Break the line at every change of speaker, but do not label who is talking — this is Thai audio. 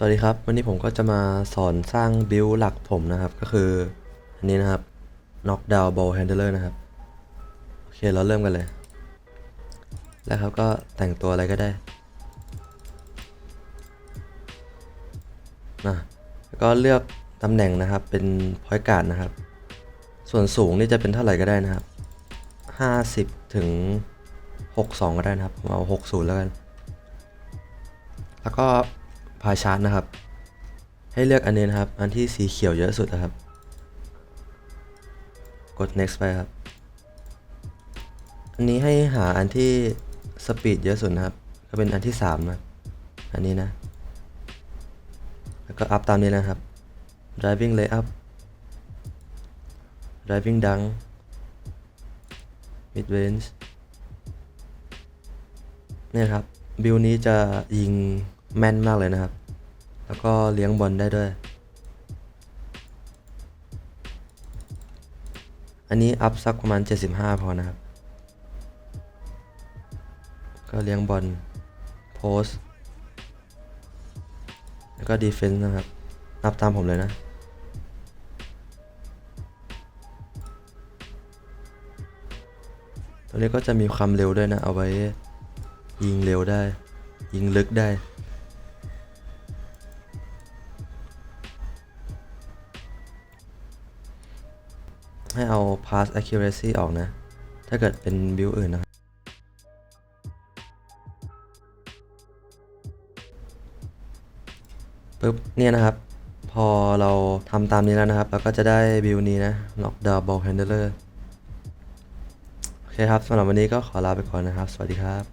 สวัสดีครับ วันนี้ผมก็จะมาสอนสร้างบิลหลักผมนะครับ ก็คืออันนี้นะครับ knock down ball handler นะครับ โอเคเราเริ่มกันเลย แล้วครับก็แต่งตัวอะไรก็ได้นะแล้วก็เลือกตำแหน่งนะครับเป็น point guard นะครับ ส่วนสูงนี่จะเป็นเท่าไหร่ก็ได้นะครับ 50 ถึง 62 ก็ได้นะครับเอา 60 แล้วกัน แล้วก็ พาชาร์ตนะครับ ให้เลือกอันนี้นะครับ อันที่สีเขียวเยอะสุดนะครับ กด next ไปครับ อันนี้ให้หาอันที่สปีดเยอะสุดนะครับ ก็เป็นอันที่3นะอันนี้นะ แล้วก็อัพตามนี้นะครับ driving layup driving dunk mid range เนี่ยครับ บิลนี้จะยิง แม่นมากเลยนะครับ แล้วก็เลี้ยงบอลได้ด้วย อันนี้อัพสักประมาณ 75 พอนะครับ ก็เลี้ยงบอลโพสแล้วก็ดีเฟนส์นะครับ นับตามผมเลยนะตัวนี้ก็จะมีความเร็วด้วยนะ เอาไว้ยิงเร็วได้ ยิงลึกได้ ให้เอา pass accuracy ออกนะ ถ้าเกิดเป็นบิวอื่นนะครับ ปึ๊บ เนี่ยนะครับ พอเราทำตามนี้แล้วนะครับ เราก็จะได้บิวนี้นะ knock down ball handler โอเคครับสำหรับวันนี้ก็ขอลาไปก่อนนะครับ สวัสดีครับ